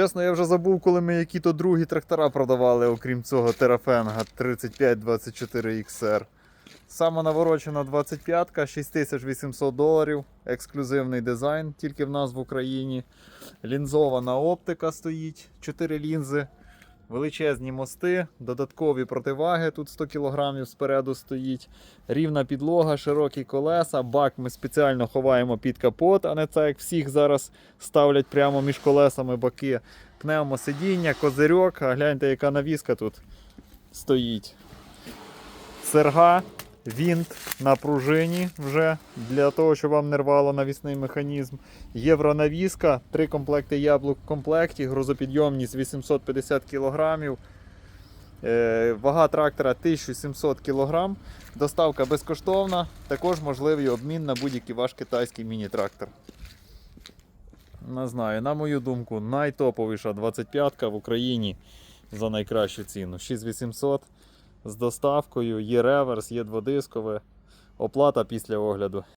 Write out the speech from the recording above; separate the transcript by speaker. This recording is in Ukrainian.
Speaker 1: Чесно, я вже забув, коли ми які-то другі трактора продавали, окрім цього Терафенга 3524 XR. Саме наворочена 25-ка, 6800 доларів, ексклюзивний дизайн, тільки в нас в Україні. Лінзована оптика стоїть, 4 лінзи, величезні мости, додаткові противаги, тут 100 кг спереду стоїть. Рівна підлога, широкі колеса, бак ми спеціально ховаємо під капот, а не це як всіх зараз ставлять прямо між колесами баки. Пневмосидіння, козирьок, а гляньте, яка навіска тут стоїть. Серга, вінт на пружині вже для того, щоб вам не рвало навісний механізм. Євронавіска, три комплекти яблук в комплекті, грузопідйомність 850 кг. Е, Вага трактора 1700 кг. Доставка безкоштовна. Також можливий обмін на будь-який ваш китайський міні-трактор. Не знаю, на мою думку, найтоповіша 25-ка в Україні за найкращу ціну. 6800 з доставкою, є реверс, є дводискове. Оплата після огляду.